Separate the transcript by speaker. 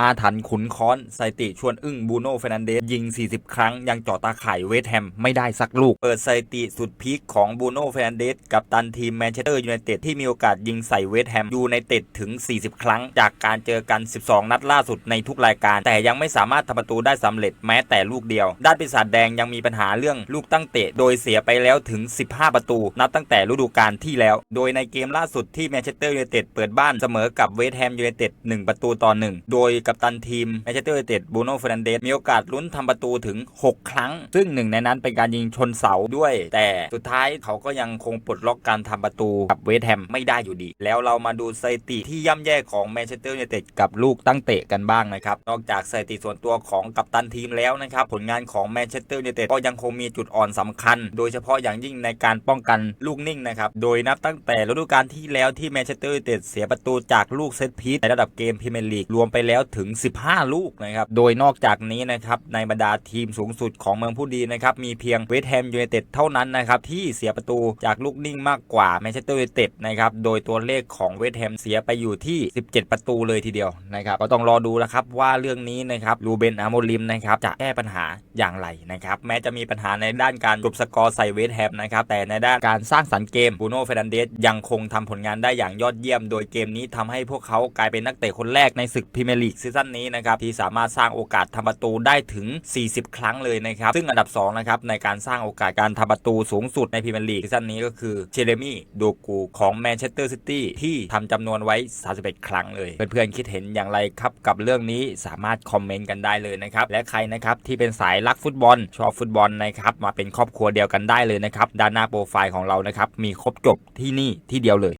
Speaker 1: อาถรรพ์ขุนค้อนสถิติชวนอึ้งบูโน่เฟรนันเดสยิง 40 ครั้ง ยังเจาะตาข่ายเวสแฮม ไม่ได้สักลูก เปิดสถิติสุดพีคของบูโน่เฟรนันเดสกับตันทีมแมนเชสเตอร์ยูไนเต็ดที่มีโอกาสยิงใส่เวสแฮมยูไนเต็ดถึง 40 ครั้ง จากการเจอกัน 12 นัดล่าสุดในทุกรายการ แต่ยังไม่สามารถทำประตูได้สำเร็จแม้แต่ลูกเดียว ด้านปีศาจแดงยังมีปัญหาเรื่องลูกตั้งเตะ โดยเสียไปแล้วถึง 15 ประตู นับตั้งแต่ฤดูกาลที่แล้ว โดยในเกมล่าสุดที่แมนเชสเตอร์ยูไนเต็ดเปิดบ้านเสมอกับเวสแฮมยูไนเต็ด1ประตูต่อ1โดยกัปตันทีมแมนเชสเตอร์ยูไนเต็ดบูโน่เฟรนเดสมีโอกาสลุ้นทำประตูถึง 6 ครั้ง ซึ่งหนึ่งในนั้นเป็นการยิงชนเสาด้วย แต่สุดท้ายเขาก็ยังคงปลดล็อกการทำประตูกับเวสต์แฮมไม่ได้อยู่ดี แล้วเรามาดูสถิติที่ย่ำแย่ของแมนเชสเตอร์ยูไนเต็ดกับลูกตั้งเตะกันบ้างนะครับนอกจากสถิติส่วนตัวของกัปตันทีมแล้วนะครับผลงานของแมนเชสเตอร์ยูไนเต็ดก็ยังคงมีจุดอ่อนสำคัญ โดยเฉพาะอย่างยิ่งในการป้องกันลูกนิ่งนะครับโดยนับตั้งแต่ฤดูกาลที่แล้วที่แมนเชสเตอร์ยูไนเต็ดเสียประตูจากลูกเซตพีซในระดับเกมพรีเมียร์ลีกรวมไปแล้วถึง 15 ลูกนะครับ โดยนอกจากนี้นะครับในบรรดาทีมสูงสุดของเมืองผู้ดีนะครับมีเพียงเวสต์แฮมยูไนเต็ดเท่านั้นนะครับที่เสียประตูจากลูกนิ่งมากกว่าแมนเชสเตอร์ยูไนเต็ดนะครับโดยตัวเลขของเวสต์แฮมเสียไปอยู่ที่ 17 ประตูเลยทีเดียวนะครับก็ต้องรอดูนะครับว่าเรื่องนี้นะครับรูเบนอาโมลิมนะครับจะแก้ปัญหาอย่างไรนะครับแม้จะมีปัญหาในด้านการจบสกอร์ใส่เวสต์แฮมนะครับแต่ในด้านการสร้างสรรค์เกมบูโน่เฟรนันเดสยังคงทำผลงานได้อย่างยอดเยี่ยม โดยเกมนี้ทำให้พวกเขากลายเป็นนักเตะคนแรกในศึกพรีเมียร์ลีกซีซั่นนี้นะครับที่สามารถสร้างโอกาสทำประตูได้ถึง 40 ครั้งเลยนะครับซึ่งอันดับ2นะครับในการสร้างโอกาสการทำประตูสูงสุดในพรีเมียร์ลีกซีซั่นนี้ก็คือเจเรมี่โดกูของแมนเชสเตอร์ซิตี้ที่ทำจำนวนไว้ 31 ครั้งเลย เพื่อนๆคิดเห็นอย่างไรครับกับเรื่องนี้สามารถคอมเมนต์กันได้เลยนะครับและใครนะครับที่เป็นสายรักฟุตบอล ชอบฟุตบอลนะครับมาเป็นครอบครัวเดียวกันได้เลยนะครับด้านหน้าโปรไฟล์ของเรานะครับมีครบจบที่นี่ที่เดียวเลย